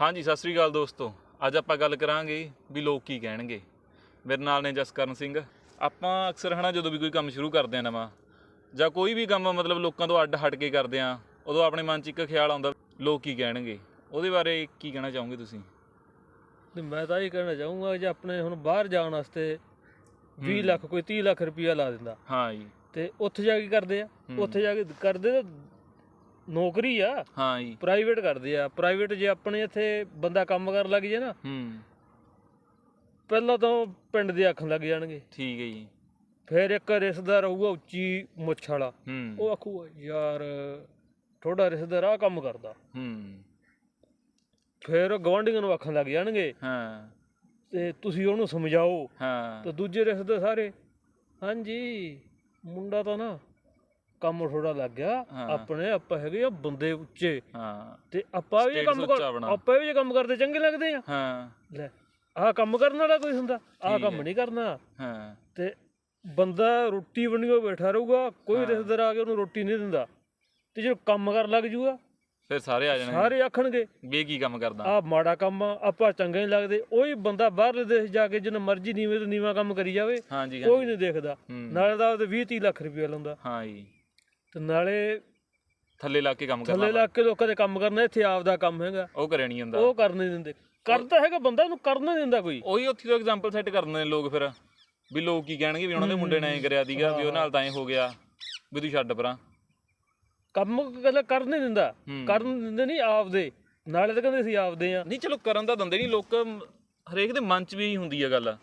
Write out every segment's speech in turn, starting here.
ਹਾਂਜੀ ਸਤਿ ਸ੍ਰੀ ਅਕਾਲ ਦੋਸਤੋ। ਅੱਜ ਆਪਾਂ ਗੱਲ ਕਰਾਂਗੇ ਵੀ ਲੋਕ ਕੀ ਕਹਿਣਗੇ। ਮੇਰੇ ਨਾਲ ਨੇ ਜਸਕਰਨ ਸਿੰਘ। ਆਪਾਂ ਅਕਸਰ ਹਨਾ ਜਦੋਂ ਵੀ ਕੋਈ ਕੰਮ ਸ਼ੁਰੂ ਕਰਦੇ ਆ ਨਵਾਂ ਜਾਂ ਕੋਈ ਵੀ ਕੰਮ ਮਤਲਬ ਲੋਕਾਂ ਤੋਂ ਅੱਡ ਹਟ ਕੇ ਕਰਦੇ ਆ ਉਦੋਂ ਆਪਣੇ ਮਨ 'ਚ ਇੱਕ ਖਿਆਲ ਆਉਂਦਾ ਲੋਕ ਕੀ ਕਹਿਣਗੇ? ਉਹਦੇ ਬਾਰੇ ਕੀ ਕਹਿਣਾ ਚਾਹੋਗੇ ਤੁਸੀਂ? ਤੇ ਮੈਂ ਤਾਂ ਇਹ ਕਹਿਣਾ ਚਾਹੂੰਗਾ ਜੇ ਆਪਣੇ ਹੁਣ ਬਾਹਰ ਜਾਣ ਵਾਸਤੇ 20 ਲੱਖ ਕੋਈ 30 ਲੱਖ ਰੁਪਇਆ ਲਾ ਦਿੰਦਾ। ਹਾਂ ਜੀ। ਤੇ ਉੱਥੇ ਜਾ ਕੇ ਕਰਦੇ ਆ। ਉੱਥੇ ਜਾ ਕੇ ਕਰਦੇ ਤਾਂ ਨੌਕਰੀ ਆ। ਹਾਂ ਜੀ। ਪ੍ਰਾਈਵੇਟ ਕਰਦੇ ਆ। ਪ੍ਰਾਈਵੇਟ ਜੇ ਆਪਣੇ ਇੱਥੇ ਬੰਦਾ ਕੰਮ ਕਰਨ ਲੱਗ ਜੇ ਨਾ ਹੂੰ। ਪਹਿਲਾਂ ਤਾਂ ਪਿੰਡ ਦੇ ਆਖਣ ਲੱਗ ਜਾਣਗੇ। ਠੀਕ ਹੈ ਜੀ। ਫਿਰ ਇੱਕ ਰਿਸ਼ਤੇਦਾਰ ਹੋਊਗਾ ਉੱਚੀ ਮੁੱਛ ਵਾਲਾ। ਹੂੰ। ਉਹ ਆਖੂਗਾ ਯਾਰ ਥੋੜਾ ਰਿਸ਼ਤੇਦਾਰ ਆ ਕੰਮ ਕਰਦਾ। ਹੂੰ। ਫਿਰ ਗਵਾਂਢੀਆਂ ਨੂੰ ਆਖਣ ਲੱਗ ਜਾਣਗੇ। ਹਾਂ। ਤੇ ਤੁਸੀਂ ਉਹਨੂੰ ਸਮਝਾਓ। ਹਾਂ। ਤੇ ਦੂਜੇ ਰਿਸ਼ਤੇ ਸਾਰੇ ਹਾਂਜੀ ਮੁੰਡਾ ਤਾਂ ਨਾ ਕੰਮ ਥੋੜਾ ਲੱਗ ਗਿਆ। ਆਪਣੇ ਆਪਾਂ ਹੈਗੇ ਆ ਬੰਦੇ ਉੱਚੇ। ਹਾਂ। ਤੇ ਆਪਾਂ ਵੀ ਕੰਮ ਕਰ। ਆਪਾਂ ਵੀ ਕੰਮ ਕਰਦੇ ਚੰਗੇ ਲੱਗਦੇ ਆ। ਹਾਂ। ਲੈ ਆਹ ਕੰਮ ਕਰਨ ਵਾਲਾ ਕੋਈ ਹੁੰਦਾ ਆਹ ਕੰਮ। ਨਹੀਂ ਕਰਨਾ। ਹਾਂ। ਤੇ ਬੰਦਾ ਰੋਟੀ ਬਣੀਓ ਬੈਠਾ ਰਹੂਗਾ ਕੋਈ ਰਿਸ਼ਤੇਦਾਰ ਆ ਕੇ ਉਹਨੂੰ ਰੋਟੀ ਨਹੀਂ ਦਿੰਦਾ। ਤੇ ਜੇ ਕੰਮ ਕਰਨ ਲੱਗ ਜੂਗਾ ਫਿਰ ਸਾਰੇ ਆ ਜਾਣਗੇ। ਸਾਰੇ ਆਖਣਗੇ ਵੀ ਕੀ ਕੰਮ ਕਰਦਾ? ਆਹ ਮਾੜਾ ਕੰਮ ਆ ਆਪਾਂ ਚੰਗੇ ਨਹੀਂ ਲੱਗਦੇ। ਉਹੀ ਬੰਦਾ ਬਾਹਰਲੇ ਦੇਸ਼ ਜਾ ਕੇ ਜਿੰਨਾ ਮਰਜ਼ੀ ਨੀਵੇਂ ਤੋਂ ਨੀਵਾਂ ਕੰਮ ਕਰੀ ਜਾਵੇ ਕੋਈ ਨਹੀਂ ਦੇਖਦਾ। ਨਾਲੇ ਦਾ ਉਹਦੇ 20 30 ਲੱਖ ਰੁਪਏ ਲਾਉਂਦਾ। ਹਾਂ ਜੀ। ਤੇ ਨਾਲੇ ਥੱਲੇ ਲੱਗ ਕੇ ਕੰਮ ਥੱਲੇ ਕਰਨਾ ਲੱਗ ਕੇ ਲੋਕਾਂ ਦੇ ਕੰਮ ਕਰਨਾ ਇੱਥੇ ਆਪਦਾ ਕੰਮ ਹੈਗਾ। ਉਹ ਕਰਿਆ ਨਹੀਂ ਜਾਂਦਾ। ਉਹ ਕਰਨ ਨਹੀਂ ਦਿੰਦੇ। ਕਰਦਾ ਹੈਗਾ ਬੰਦਾ ਉਹਨੂੰ ਕਰਨ ਨਹੀਂ ਦਿੰਦਾ ਕੋਈ। ਉਹੀ ਉੱਥੇ ਤੋਂ ਐਗਜ਼ਾਮਪਲ ਸੈੱਟ ਕਰਦੇ ਨੇ ਲੋਕ ਫਿਰ। ਵੀ ਲੋਕ ਕੀ ਕਹਿਣਗੇ ਵੀ ਉਹਨਾਂ ਦੇ ਮੁੰਡੇ ਨੇ ਐਂ ਕਰਿਆ ਦੀਗਾ ਵੀ ਉਹ ਨਾਲ ਤਾਂ ਐਂ ਹੋ ਗਿਆ ਵੀ ਤੂੰ ਛੱਡ ਪਰਾਂ। ਕੰਮ ਕਹਿੰਦਾ ਕਰਨ ਨਹੀਂ ਦਿੰਦਾ। ਕਰਨ ਦਿੰਦੇ ਨਹੀਂ ਆਪਦੇ। ਨਾਲੇ ਤਾਂ ਕਹਿੰਦੇ ਅਸੀਂ ਆਪਦੇ ਆ। ਨਹੀਂ ਚਲੋ ਕਰਨ ਦਾ ਦੰਦੇ ਨਹੀਂ ਲੋਕ ਹਰੇਕ ਦੇ ਮਨ 'ਚ ਵੀ ਹੁੰਦੀ ਹੈ ਗੱਲ।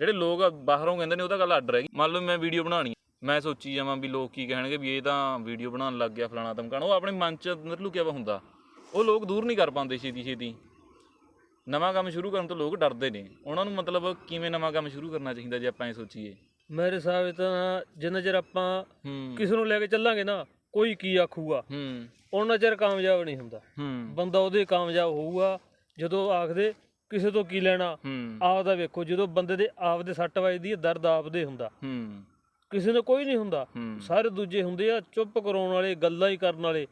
ਜਿਹੜੇ ਲੋਕ ਬਾਹਰੋਂ ਕਹਿੰਦੇ ਨੇ ਉਹ ਤਾਂ ਗੱਲ ਅੱਡ ਰਹੇਗੀ ਮੰਨ ਲਓ ਮੈਂ ਵੀਡੀਓ ਬਣਾਉਣੀ ਹੈ, ਮੈਂ ਸੋਚੀ ਜਾਵਾਂ ਵੀ ਲੋਕ ਕੀ ਕਹਿਣਗੇ ਵੀ ਇਹ ਤਾਂ ਵੀਡੀਓ ਬਣਾਉਣ ਲੱਗ ਗਿਆ ਫਲਾਣਾ ਧਮਕਾਣਾ। ਉਹ ਆਪਣੇ ਮਨ 'ਚ ਅੰਦਰ ਲੁਕਿਆ ਵਾ ਹੁੰਦਾ। ਉਹ ਲੋਕ ਦੂਰ ਨਹੀਂ ਕਰ ਪਾਉਂਦੇ ਛੇਤੀ ਛੇਤੀ। ਨਵਾਂ ਕੰਮ ਸ਼ੁਰੂ ਕਰਨ ਤੋਂ ਲੋਕ ਡਰਦੇ ਨੇ। ਉਹਨਾਂ ਨੂੰ ਮਤਲਬ ਕਿਵੇਂ ਨਵਾਂ ਕੰਮ ਸ਼ੁਰੂ ਕਰਨਾ ਚਾਹੀਦਾ ਜੇ ਆਪਾਂ ਇਹ ਸੋਚੀਏ? ਮੇਰੇ ਹਿਸਾਬ ਤਾਂ ਜਿੰਨਾ ਚਿਰ ਆਪਾਂ ਹੂੰ। ਕਿਸੇ ਨੂੰ ਲੈ ਕੇ ਚੱਲਾਂਗੇ ਨਾ ਕੋਈ ਕੀ ਆਖੂਗਾ। ਹੂੰ। ਉਹਨਾਂ ਚਿਰ ਕਾਮਯਾਬ ਨਹੀਂ ਹੁੰਦਾ। ਹੂੰ। ਬੰਦਾ ਉਹਦੇ ਕਾਮਯਾਬ ਹੋਊਗਾ ਜਦੋਂ ਆਖਦੇ ਕਿਸੇ ਤੋਂ ਕੀ ਲੈਣਾ? ਹੂੰ। ਆਪਦਾ ਵੇਖੋ ਜਦੋਂ ਬੰਦੇ ਦੇ ਆਪਦੇ ਸੱਟ ਵੱਜਦੀ ਹੈ ਦਰਦ ਆਪਦੇ ਹੁੰਦਾ। ਹੂੰ। ਕਿਸੇ ਨੂੰ ਕੋਈ ਨਹੀਂ ਹੁੰਦਾ। ਸਾਰੇ ਦੂਜੇ ਹੁੰਦੇ ਆ ਚੁੱਪ ਕਰਾਉਣ ਵਾਲੇ ਗੱਲਾਂ ਹੀ ਕਰਨ ਵਾਲੇ।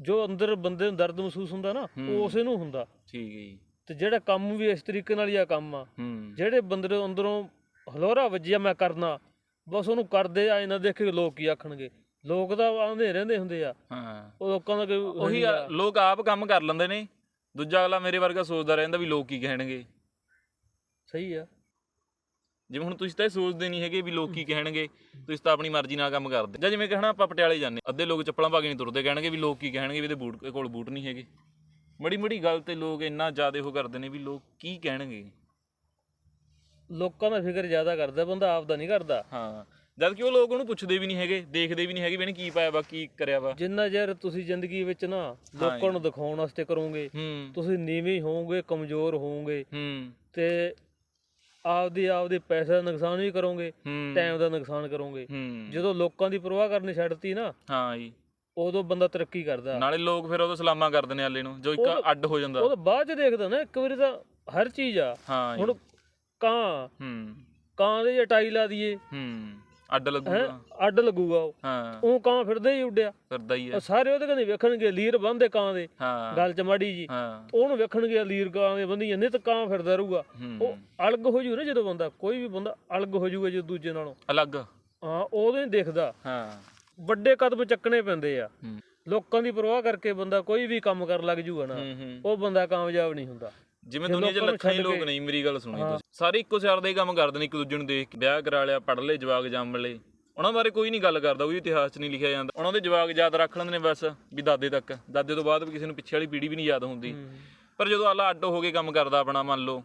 ਜੋ ਅੰਦਰ ਬੰਦੇ ਨੂੰ ਦਰਦ ਮਹਿਸੂਸ ਹੁੰਦਾ ਨਾ ਉਹ ਉਸੇ ਨੂੰ ਹੁੰਦਾ। ਠੀਕ ਹੈ ਜੀ। ਤੇ ਜਿਹੜਾ ਕੰਮ ਵੀ ਇਸ ਤਰੀਕੇ ਨਾਲ ਹੀ ਆ ਕੰਮ ਆ। ਜਿਹੜੇ ਬੰਦੇ ਦੇ ਅੰਦਰੋਂ ਹਲੋਰਾ ਵੱਜਿਆ ਮੈਂ ਕਰਨਾ ਬਸ ਉਹਨੂੰ ਕਰਦੇ ਆਏ ਨਾ ਦੇਖੇ ਲੋਕ ਕੀ ਆਖਣਗੇ। ਲੋਕ ਤਾਂ ਆਉਂਦੇ ਰਹਿੰਦੇ ਹੁੰਦੇ ਆ। ਹਾਂ। ਉਹ ਲੋਕਾਂ ਦਾ ਉਹੀ ਆ, ਲੋਕ ਆਪ ਕੰਮ ਕਰ ਲੈਂਦੇ ਨੇ। ਦੂਜਾ ਅਗਲਾ ਮੇਰੇ ਵਰਗਾ ਸੋਚਦਾ ਰਹਿੰਦਾ ਵੀ ਲੋਕ ਕੀ ਕਹਿਣਗੇ। ਸਹੀ ਆ। ਜਿਵੇਂ ਹੁਣ ਤੁਸੀਂ ਤਾਂ ਇਹ ਸੋਚਦੇ ਨਹੀਂ ਹੈਗੇ ਵੀ ਲੋਕ ਕੀ ਕਹਿਣਗੇ ਤੁਸੀਂ ਤਾਂ ਆਪਣੀ ਮਰਜ਼ੀ ਨਾਲ ਕੰਮ ਕਰਦੇ। ਜਾਂ ਜਿਵੇਂ ਕਹਿਣਾ ਆਪਾਂ ਪਟਿਆਲੇ ਜਾਂਦੇ ਅੱਧੇ ਲੋਕ ਚੱਪਲਾਂ ਪਾ ਕੇ ਨਹੀਂ ਤੁਰਦੇ ਕਹਿਣਗੇ ਵੀ ਲੋਕ ਕੀ ਕਹਿਣਗੇ ਵੀ ਇਹਦੇ ਬੂਟ ਇਹ ਕੋਲ ਬੂਟ ਨਹੀਂ ਹੈਗੇ। ਮੜੀ ਮੜੀ ਗੱਲ ਤੇ ਲੋਕ ਇੰਨਾ ਜ਼ਿਆਦਾ ਉਹ ਕਰਦੇ ਨੇ ਵੀ ਲੋਕ ਕੀ ਕਹਿਣਗੇ। ਲੋਕਾਂ ਦਾ ਫਿਕਰ ਜ਼ਿਆਦਾ ਕਰਦਾ ਬੰਦਾ ਆਪਦਾ ਨਹੀਂ ਕਰਦਾ। ਹਾਂ ਜਦ ਕਿ ਉਹ ਲੋਕ ਉਹਨੂੰ ਪੁੱਛਦੇ ਵੀ ਨਹੀਂ ਹੈਗੇ ਦੇਖਦੇ ਵੀ ਨਹੀਂ ਹੈਗੇ ਵੀ ਇਹਨੇ ਕੀ ਪਾਇਆ ਵਾ ਕੀ ਕਰਿਆ ਵਾ। ਜਿੰਨਾ ਚਿਰ ਤੁਸੀਂ ਜ਼ਿੰਦਗੀ ਵਿੱਚ ਨਾ ਲੋਕਾਂ ਨੂੰ ਦਿਖਾਉਣ ਵਾਸਤੇ ਕਰੋਗੇ ਤੁਸੀਂ ਨੀਵੇਂ ਹੋਵੋਗੇ ਕਮਜ਼ੋਰ ਹੋਵੋਗੇ। ਤੇ ਆਪਦੀ ਆਪਦੇ ਪੈਸੇ ਦਾ ਨੁਕਸਾਨ ਵੀ ਕਰੋਗੇ ਟਾਈਮ ਦਾ ਨੁਕਸਾਨ ਕਰੋਗੇ। ਜਦੋਂ ਲੋਕਾਂ ਦੀ ਪਰਵਾਹ ਕਰਨੀ ਛੱਡਤੀ ਨਾ ਹਾਂ ਜੀ। ਉਦੋਂ ਬੰਦਾ ਤਰੱਕੀ ਕਰਦਾ। ਨਾਲੇ ਲੋਕ ਫਿਰ ਉਹਦਾ ਸਲਾਮਾ ਕਰਦੇ ਨੇ ਆਲੇ ਨੂੰ ਜੋ ਇੱਕ ਅੱਡ ਹੋ ਜਾਂਦਾ। ਉਹ ਬਾਅਦ ਚ ਦੇਖਦਾ ਨਾ ਇੱਕ ਵਾਰੀ ਤਾਂ ਹਰ ਚੀਜ਼ ਆ। ਹੁਣ ਕਾਂ ਹੂੰ। ਕਾਂ ਦੇ ਜੇ ਟਾਈ ਲਾ ਦਈਏ। ਹੂੰ। ਅੱਡ ਹੈਂ, ਲੱਗੂਗਾ ਅੱਡ ਲੱਗੂਗਾ ਉਹ। ਹਾਂ। ਉਹ ਕਾਂ ਫਿਰਦਾ ਹੀ ਉੱਡਿਆ। ਫਿਰਦਾ ਹੀ ਹੈ। ਉਹ ਸਾਰੇ ਉਹਦੇ ਕਹਿੰਦੇ ਵੇਖਣਗੇ ਲੀਰ ਬੰਦੇ ਕਾਂ ਦੇ। ਹਾਂ। ਗੱਲ ਚ ਮਾੜੀ ਜੀ। ਹਾਂ। ਉਹਨੂੰ ਵੇਖਣਗੇ ਲੀਰ ਕਾਂ ਦੇ ਬੰਦੀ ਨਹੀਂ ਤਾਂ ਕਾਂ ਫਿਰਦਾ ਰਹੂਗਾ। ਹੂੰ। ਉਹ ਅਲੱਗ ਹੋ ਜੂ ਨਾ ਜਦੋਂ ਬੰਦਾ ਕੋਈ ਵੀ ਬੰਦਾ ਅਲੱਗ ਹੋ ਜੂਗਾ ਜਦੋਂ ਦੂਜੇ ਨਾਲੋਂ। ਅਲੱਗ। ਹਾਂ ਉਦੋਂ ਹੀ ਦੇਖਦਾ। ਹਾਂ। ਵੱਡੇ ਕਦਮ ਚੱਕਣੇ ਪੈਂਦੇ ਆ। ਹੂੰ। ਲੋਕਾਂ ਦੀ ਪਰਵਾਹ ਕਰਕੇ ਬੰਦਾ ਕੋਈ ਵੀ ਕੰਮ ਕਰਨ ਲੱਗ ਜੂਗਾ ਨਾ ਹੂੰ ਹੂੰ। ਉਹ ਬੰਦਾ ਕਾਮਯਾਬ ਨਹੀਂ ਹੁੰਦਾ। ਜਿਵੇਂ ਦੁਨੀਆ 'ਚ ਲੱਖਾਂ ਹੀ ਲੋਕ ਨਹੀਂ ਮੇਰੀ ਗੱਲ ਸੁਣੀ ਤੁਸੀਂ। ਸਾਰੇ ਇੱਕੋ ਸਿਆਰ ਦੇ ਹੀ ਕੰਮ ਕਰਦੇ ਨੇ ਇੱਕ ਦੂਜੇ ਨੂੰ ਦੇਖ ਕੇ। ਵਿਆਹ ਕਰਾ ਲਿਆ ਪੜ ਲਏ ਜਵਾਕ ਜੰਮ ਲਏ। ਉਹਨਾਂ ਬਾਰੇ ਕੋਈ ਨਹੀਂ ਗੱਲ ਕਰਦਾ ਉਹ ਇਤਿਹਾਸ 'ਚ ਨਹੀਂ ਲਿਖਿਆ ਜਾਂਦਾ। ਉਹਨਾਂ ਦੇ ਜਵਾਕ ਯਾਦ ਰੱਖ ਲੈਂਦੇ ਨੇ ਬਸ ਵੀ ਦਾਦੇ ਤੱਕ। ਦਾਦੇ ਤੋਂ ਬਾਅਦ ਵੀ ਕਿਸੇ ਨੂੰ ਪਿੱਛੇ ਵਾਲੀ ਪੀੜ੍ਹੀ ਵੀ ਨਹੀਂ ਯਾਦ ਹੁੰਦੀ। ਪਰ ਜਦੋਂ ਆਲਾ ਅੱਡ ਹੋ ਕੇ ਕੰਮ ਕਰਦਾ ਆਪਣਾ ਮੰਨ ਲਓ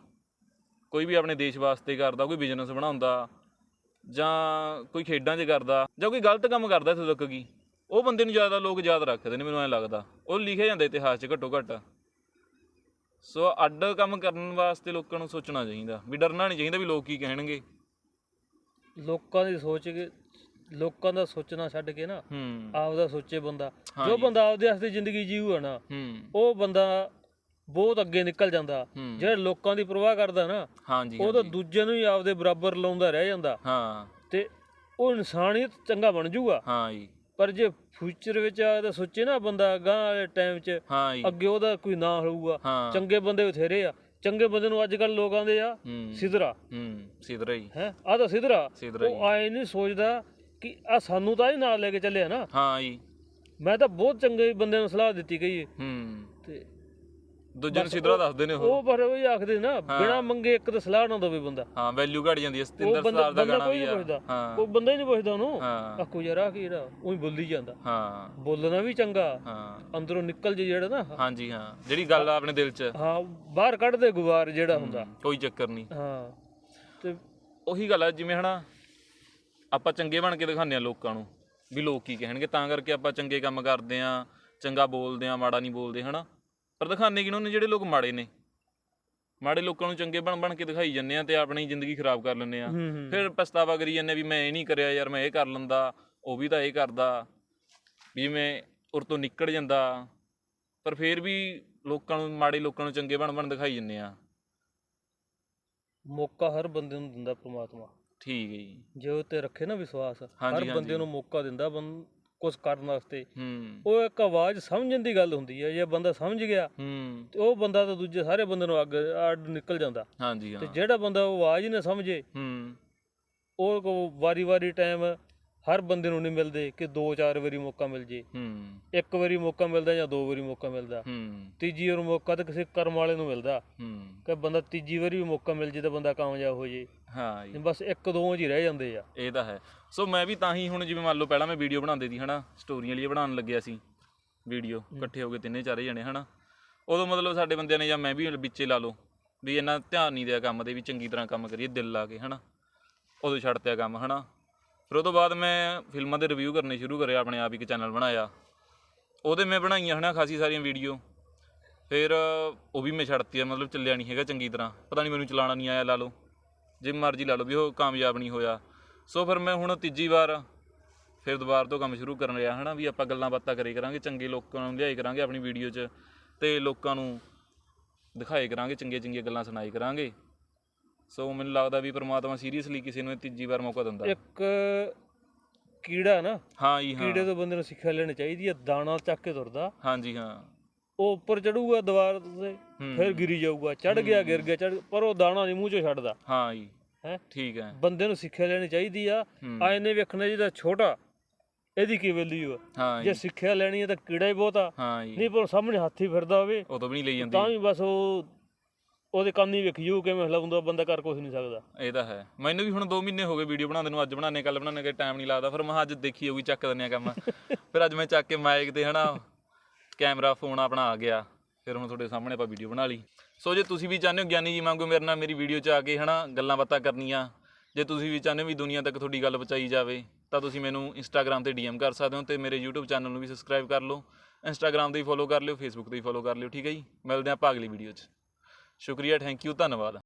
ਕੋਈ ਵੀ ਆਪਣੇ ਦੇਸ਼ ਵਾਸਤੇ ਕਰਦਾ ਕੋਈ ਬਿਜ਼ਨਸ ਬਣਾਉਂਦਾ ਜਾਂ ਕੋਈ ਖੇਡਾਂ 'ਚ ਕਰਦਾ ਜਾਂ ਕੋਈ ਗਲਤ ਕੰਮ ਕਰਦਾ ਇੱਥੋਂ ਤੱਕ ਕੀ ਉਹ ਬੰਦੇ ਨੂੰ ਜ਼ਿਆਦਾ ਲੋਕ ਯਾਦ ਰੱਖਦੇ ਨੇ ਮੈਨੂੰ ਐਂ ਲੱਗਦਾ। ਉਹ ਲਿਖਿਆ ਜਾਂਦਾ ਇਤਿਹਾਸ 'ਚ ਘੱਟੋ ਘੱਟ। ਸੋ ਅੱਡ ਕੰਮ ਕਰਨ ਵਾਸਤੇ ਲੋਕਾਂ ਨੂੰ ਸੋਚਣਾ ਚਾਹੀਦਾ ਵੀ ਡਰਨਾ ਨਹੀਂ ਚਾਹੀਦਾ ਵੀ ਲੋਕ ਕੀ ਕਹਿਣਗੇ। ਲੋਕਾਂ ਦੀ ਸੋਚ ਕੇ ਲੋਕਾਂ ਦਾ ਸੋਚਣਾ ਛੱਡ ਕੇ ਨਾ ਹੂੰ। ਆਪਦਾ ਸੋਚੇ ਬੰਦਾ। ਜੋ। ਬੰਦਾ ਆਪਦੇ ਵਾਸਤੇ ਜ਼ਿੰਦਗੀ ਜੀਊਗਾ ਨਾ ਹੂੰ। ਉਹ ਬੰਦਾ ਬਹੁਤ ਅੱਗੇ ਨਿਕਲ ਜਾਂਦਾ। ਜਿਹੜਾ ਲੋਕਾਂ ਦੀ ਪਰਵਾਹ ਕਰਦਾ ਨਾ ਹਾਂਜੀ ਉਹ ਤਾਂ। ਦੂਜੇ ਨੂੰ ਹੀ ਆਪਦੇ ਬਰਾਬਰ ਲਾਉਂਦਾ ਰਹਿ ਜਾਂਦਾ। ਹਾਂ। ਤੇ ਉਹ ਇਨਸਾਨੀਅਤ ਚੰਗਾ ਬਣ ਜੂਗਾ। ਹਾਂ ਜੀ। ਪਰ ਜੇ ਫਿਊਚਰ ਵਿੱਚ ਆ ਤਾਂ ਸੋਚੇ ਨਾ ਬੰਦਾ ਗਾਂ ਵਾਲੇ ਟਾਈਮ 'ਚ ਹਾਂ ਜੀ। ਅੱਗੇ ਉਹਦਾ ਕੋਈ ਨਾਂ ਹੋਊਗਾ। ਹਾਂ। ਚੰਗੇ ਬੰਦੇ ਬਥੇਰੇ ਆ। ਚੰਗੇ ਬੰਦੇ ਨੂੰ ਅੱਜ ਕੱਲ ਲੋਕ ਆਂਦੇ ਆ ਹੂੰ। ਸਿਧਰਾ। ਹੂੰ ਸਿਧਰਾ ਹੀ ਹੈ? ਆ ਤਾਂ ਸਿਧਰਾ। ਸਿਧਰਾ ਹੀ ਉਹ ਆਏ ਨਹੀਂ ਸੋਚਦਾ ਕਿ ਆ ਸਾਨੂੰ ਤਾਂ ਇਹ ਨਾਲ ਲੈ ਕੇ ਚੱਲਿਆ ਨਾ। ਹਾਂ ਜੀ। ਮੈਂ ਤਾਂ ਬਹੁਤ ਚੰਗੇ ਬੰਦਿਆਂ ਨੂੰ ਸਲਾਹ ਦਿੱਤੀ ਗਈ ਹੈ ਹੂੰ। ਤੇ ਦੂਜੇ ਨੂੰ ਸਿਧਰਾ ਦੱਸਦੇ ਨੇ ਉਹ ਉਹ ਪਰ ਉਹ ਹੀ ਆਖਦੇ ਨਾ ਬਿਨਾ ਮੰਗੇ ਇੱਕ ਤਾਂ ਸਲਾਹ ਨਾ ਦੇਵੇ ਬੰਦਾ। ਹਾਂ ਵੈਲਿਊ ਘਟ ਜਾਂਦੀ ਹੈ ਉਹ ਸਤਿੰਦਰ ਸਰਦਾਰ ਦਾ ਗਾਣਾ ਕੋਈ ਵੀ ਨਹੀਂ ਆ ਪੁੱਛਦਾ। ਹਾਂ। ਕੋਈ ਬੰਦਾ ਹੀ ਨਹੀਂ ਪੁੱਛਦਾ ਉਹਨੂੰ। ਹਾਂ। ਯਾਰ ਆ ਕੀ ਜਿਹੜਾ ਉਹੀ ਬੋਲੀ ਜਾਂਦਾ। ਹਾਂ। ਬੋਲਣਾ ਵੀ ਚੰਗਾ। ਹਾਂ। ਅੰਦਰੋਂ ਨਿਕਲ ਜੇ ਜਿਹੜਾ ਨਾ। ਹਾਂਜੀ ਹਾਂ। ਜਿਹੜੀ ਗੱਲ ਆ ਆਪਣੇ ਦਿਲ 'ਚ। ਹਾਂ ਬਾਹਰ ਕੱਢਦੇ ਗੁਵਾਰ ਜਿਹੜਾ ਹੁੰਦਾ। ਕੋਈ ਚੱਕਰ ਨਹੀਂ ਹਾਂ। ਤੇ ਉਹੀ ਗੱਲ ਆ ਜਿਵੇਂ ਹਨਾ ਆਪਾਂ ਚੰਗੇ ਬਣ ਕੇ ਦਿਖਾਉਂਦੇ ਆ ਲੋਕਾਂ ਨੂੰ ਵੀ ਲੋਕ ਕੀ ਕਹਿਣਗੇ। ਤਾਂ ਕਰਕੇ ਆਪਾਂ ਚੰਗੇ ਕੰਮ ਕਰਦੇ ਆ ਚੰਗਾ ਬੋਲਦੇ ਆ ਮਾੜਾ ਨਹੀਂ ਬੋਲਦੇ ਹਨਾ। ਪਰ ਦਿਖਾਉਂਦੇ ਕਿਹਨੂੰ ਨੇ ਜਿਹੜੇ ਲੋਕ ਮਾੜੇ ਨੇ? ਮਾੜੇ ਲੋਕਾਂ ਨੂੰ ਚੰਗੇ ਬਣ ਬਣ ਕੇ ਦਿਖਾਈ ਜੰਨੇ ਆ ਤੇ ਆਪਣੀ ਜ਼ਿੰਦਗੀ ਖਰਾਬ ਕਰ ਲੈਂਦੇ ਆ। ਫਿਰ ਪਛਤਾਵਾ ਕਰੀ ਆ ਵੀ ਮੈਂ ਇਹ ਨਹੀਂ ਕਰਿਆ ਯਾਰ ਮੈਂ ਇਹ ਕਰ ਲੈਂਦਾ ਉਹ ਵੀ ਤਾਂ ਇਹ ਕਰਦਾ ਵੀ ਮੈਂ ਉਰ ਤੋਂ ਨਿਕਲ ਜਾਂਦਾ। ਪਰ ਫਿਰ ਵੀ ਲੋਕਾਂ ਨੂੰ ਮਾੜੇ ਲੋਕਾਂ ਨੂੰ ਚੰਗੇ ਬਣ ਬਣ ਦਿਖਾਈ ਜੰਨੇ ਆ। ਮੌਕਾ ਹਰ ਬੰਦੇ ਨੂੰ ਦਿੰਦਾ ਪ੍ਰਮਾਤਮਾ। ਠੀਕ ਹੈ ਜੀ। ਜੇ ਉਹ ਤੇ ਰੱਖੇ ਨਾ ਵਿਸ਼ਵਾਸ ਹਰ ਬੰਦੇ। ਨੂੰ ਮੌਕਾ ਦਿੰਦਾ ਕੁਝ ਕਰਨ ਵਾਸਤੇ। ਹੂੰ। ਉਹ ਇੱਕ ਆਵਾਜ਼ ਸਮਝਣ ਦੀ ਗੱਲ ਹੁੰਦੀ ਹੈ ਜੇ ਬੰਦਾ ਸਮਝ ਗਿਆ ਹੂੰ। ਤੇ ਉਹ ਬੰਦਾ ਤਾਂ ਦੂਜੇ ਸਾਰੇ ਬੰਦੇ ਨੂੰ ਅੱਗ ਅੱਡ ਨਿਕਲ ਜਾਂਦਾ। ਹਾਂਜੀ ਤੇ ਜਿਹੜਾ ਬੰਦਾ ਉਹ ਆਵਾਜ਼ ਹੀ ਨਾ ਸਮਝੇ ਹੂੰ। ਉਹ ਵਾਰੀ-ਵਾਰੀ ਟਾਈਮ ਹਰ ਬੰਦੇ ਨੂੰ ਨਹੀਂ ਮਿਲਦੇ ਕਿ ਦੋ ਚਾਰ ਵਾਰੀ ਮੌਕਾ ਮਿਲ ਜੇ। ਹੂੰ। ਇੱਕ ਵਾਰੀ ਮੌਕਾ ਮਿਲਦਾ ਜਾਂ ਦੋ ਵਾਰੀ ਮੌਕਾ ਮਿਲਦਾ। ਹੂੰ। ਤੀਜੀ ਵਾਰ ਮੌਕਾ ਤਾਂ ਕਿਸੇ ਕਰਮ ਵਾਲੇ ਨੂੰ ਮਿਲਦਾ। ਹੂੰ। ਕਿ ਬੰਦਾ ਤੀਜੀ ਵਾਰੀ ਵੀ ਮੌਕਾ ਮਿਲ ਜੇ ਤਾਂ ਬੰਦਾ ਕਾਮਯਾਬ ਹੋ ਜੇ। ਹਾਂ ਜੀ। ਬਸ ਇੱਕ ਦੋ ਹੀ ਰਹਿ ਜਾਂਦੇ ਆ। ਇਹ ਤਾਂ ਹੈ। ਸੋ ਮੈਂ ਵੀ ਤਾਂ ਹੀ ਹੁਣ ਜਿਵੇਂ ਮੰਨ ਲਓ ਪਹਿਲਾਂ ਮੈਂ ਵੀਡੀਓ ਬਣਾਉਂਦੀ ਸੀ ਹਨਾ? ਸਟੋਰੀਆਂ ਲਈ ਬਣਾਉਣ ਲੱਗਿਆ ਸੀ ਵੀਡੀਓ। ਇਕੱਠੇ ਹੋ ਕੇ ਤਿੰਨੇ ਚਾਰੇ ਜਣੇ ਹਨਾ? ਉਦੋਂ ਮਤਲਬ ਸਾਡੇ ਬੰਦਿਆਂ ਨੇ ਜਾਂ ਮੈਂ ਵੀ ਵਿੱਚੇ ਲਾ ਲਓ ਵੀ ਇੰਨਾ ਧਿਆਨ ਨਹੀਂ ਦਿਆ ਕੰਮ ਤੇ ਵੀ ਚੰਗੀ ਤਰ੍ਹਾਂ ਕੰਮ ਕਰੀਏ ਦਿਲ ਲਾ ਕੇ ਹਨਾ? ਉਦੋਂ ਛੱਡ ਤਿਆ ਕੰਮ ਹਨਾ? ਫਿਰ ਉਹ ਤੋਂ ਬਾਅਦ ਮੈਂ ਫਿਲਮਾਂ ਦੇ ਰਿਵਿਊ ਕਰਨੇ ਸ਼ੁਰੂ ਕਰੇ, ਆਪਣੇ ਆਪ ਇੱਕ ਚੈਨਲ ਬਣਾਇਆ। ਉਹਦੇ ਮੈਂ ਬਣਾਈਆਂ ਹਨਾ ਖਾਸੀ ਸਾਰੀਆਂ ਵੀਡੀਓ ਫਿਰ ਉਹ ਵੀ ਮੈਂ ਛੱਡਤੀ ਆ, ਮਤਲਬ ਚੱਲਿਆ ਨਹੀਂ ਹੈਗਾ ਚੰਗੀ ਤਰ੍ਹਾਂ। ਪਤਾ ਨਹੀਂ ਮੈਨੂੰ ਚਲਾਉਣਾ ਨਹੀਂ ਆਇਆ, ਲਾ ਲਓ। ਜੇ ਮਰਜ਼ੀ ਲਾ ਲਓ ਵੀ ਉਹ ਕਾਮਯਾਬ ਨਹੀਂ ਹੋਇਆ। ਸੋ ਫਿਰ ਮੈਂ ਹੁਣ ਤੀਜੀ ਵਾਰ ਫਿਰ ਦੁਬਾਰਾ ਤੋਂ ਕੰਮ ਸ਼ੁਰੂ ਕਰਨ ਰਿਹਾ ਹਨਾ, ਵੀ ਆਪਾਂ ਗੱਲਾਂ ਬਾਤਾਂ ਕਰੇ ਕਰਾਂਗੇ, ਚੰਗੇ ਲੋਕਾਂ ਨੂੰ ਲਿਆਏ ਕਰਾਂਗੇ ਆਪਣੀ ਵੀਡੀਓ 'ਚ ਤੇ ਲੋਕਾਂ ਨੂੰ ਦਿਖਾਏ ਕਰਾਂਗੇ ਚੰਗੀਆਂ ਚੰਗੀਆਂ ਗੱਲਾਂ ਸੁਣਾਈ ਕਰਾਂਗੇ। ਸੋ ਮੈਨੂੰ ਲੱਗਦਾ ਵੀ ਪ੍ਰਮਾਤਮਾ ਸੀਰੀਅਸਲੀ ਕਿਸੇ ਨੂੰ ਇਹ ਤੀਜੀ ਵਾਰ ਮੌਕਾ ਦਿੰਦਾ। ਇੱਕ ਕੀੜਾ ਨਾ ਹਾਂ ਜੀ ਹਾਂ। ਕੀੜੇ ਤੋਂ ਬੰਦੇ ਨੂੰ ਸਿੱਖਿਆ ਲੈਣੀ ਚਾਹੀਦੀ ਹੈ ਦਾਣਾ ਚੱਕ ਕੇ ਤੁਰਦਾ। ਹਾਂਜੀ ਹਾਂ। ਉਹ ਉੱਪਰ ਚੜੂਗਾ ਦੀਵਾਰ ਤੇ। ਫਿਰ ਗਿਰੀ ਜਾਊਗਾ ਚੜ ਗਿਆ ਗਿਰ ਗਿਆ ਚੜ ਪਰ ਉਹ ਦਾਣਾ ਨਹੀਂ ਮੂੰਹ ਚੋਂ ਛੱਡਦਾ। ਹਾਂ ਜੀ ਹੈ? ਠੀਕ ਹੈ। ਬੰਦੇ ਨੂੰ ਸਿੱਖਿਆ ਲੈਣੀ ਚਾਹੀਦੀ ਆ। ਹੂੰ। ਆਇਨੇ ਵੇਖਣਾ ਜਿਹਦਾ ਛੋਟਾ ਇਹਦੀ ਕੀ ਵੈਲਿਊ ਆ? ਹਾਂ ਜੇ। ਸਿੱਖਿਆ ਲੈਣੀ ਹੈ ਤਾਂ ਕੀੜਾ ਹੀ ਬਹੁਤਾ ਨਹੀਂ ਪਰ ਸਾਹਮਣੇ ਹਾਥੀ ਫਿਰਦਾ ਹੋਵੇ। ਉਹ ਤਾਂ ਵੀ ਨਹੀਂ ਲਈ ਤਾਂ ਜਾਂਦੀ ਵੀ ਬਸ ਉਹ ਉਹਦੇ ਕੰਨ ਹੀ ਵੇਖੀ ਜੂ ਕਿਵੇਂ ਹਲਾਉਂਦਾ ਬੰਦਾ ਕਰ ਕੁਝ ਨਹੀਂ ਸਕਦਾ। ਇਹ ਤਾਂ ਹੈ। ਮੈਨੂੰ ਵੀ ਹੁਣ 2 ਮਹੀਨੇ ਹੋ ਗਏ ਵੀਡੀਓ ਬਣਾਉਂਦੇ ਨੂੰ ਅੱਜ ਬਣਾਣੇ ਕੱਲ ਬਣਾਣੇ ਕੇ ਟਾਈਮ ਨਹੀਂ ਲੱਗਦਾ। ਫਿਰ ਮੈਂ ਅੱਜ ਦੇਖੀ ਹੋਊਗੀ ਚੱਕ ਦਿੰਨੇ ਆ ਕੰਮ। ਫਿਰ ਅੱਜ ਮੈਂ ਚੱਕ ਕੇ ਮਾਈਕ ਤੇ ਹਨਾ ਕੈਮਰਾ ਫੋਨ ਆਪਣਾ ਆ ਗਿਆ। ਫਿਰ ਹੁਣ ਤੁਹਾਡੇ ਸਾਹਮਣੇ ਆਪਾਂ ਵੀਡੀਓ ਬਣਾ ਲਈ। ਸੋ ਜੇ ਤੁਸੀਂ ਵੀ ਚਾਹੁੰਦੇ ਹੋ ਗਿਆਨੀ ਜੀ ਵਾਂਗੂ ਮੇਰੇ ਨਾਲ ਮੇਰੀ ਵੀਡੀਓ 'ਚ ਆ ਕੇ ਹਨਾ ਗੱਲਾਂ ਬਾਤਾਂ ਕਰਨੀਆਂ। ਜੇ ਤੁਸੀਂ ਵੀ ਚਾਹੁੰਦੇ ਹੋ ਵੀ ਦੁਨੀਆ ਤੱਕ ਤੁਹਾਡੀ ਗੱਲ ਪਹੁੰਚਾਈ ਜਾਵੇ ਤਾਂ ਤੁਸੀਂ ਮੈਨੂੰ ਇੰਸਟਾਗ੍ਰam ਤੇ ਡੀਐਮ ਕਰ ਸਕਦੇ ਹੋ ਤੇ ਮੇਰੇ YouTube ਚੈਨਲ ਨੂੰ ਵੀ ਸਬਸਕ੍ਰਾਈਬ ਕਰ ਲਓ। ਇੰਸਟਾਗ੍ਰam ਤੇ ਫੋਲੋ ਕਰ ਲਿਓ ਫੇਸਬੁੱਕ ਤੇ ਵੀ ਫੋਲੋ ਕਰ ਲਿਓ ਠੀਕ ਹੈ ਜੀ? ਮਿਲਦੇ ਹਾਂ ਆਪਾਂ ਅਗਲੀ ਵੀਡੀਓ 'ਚ। ਸ਼ੁਕਰੀਆ ਥੈਂਕ ਯੂ ਧੰਨਵਾਦ।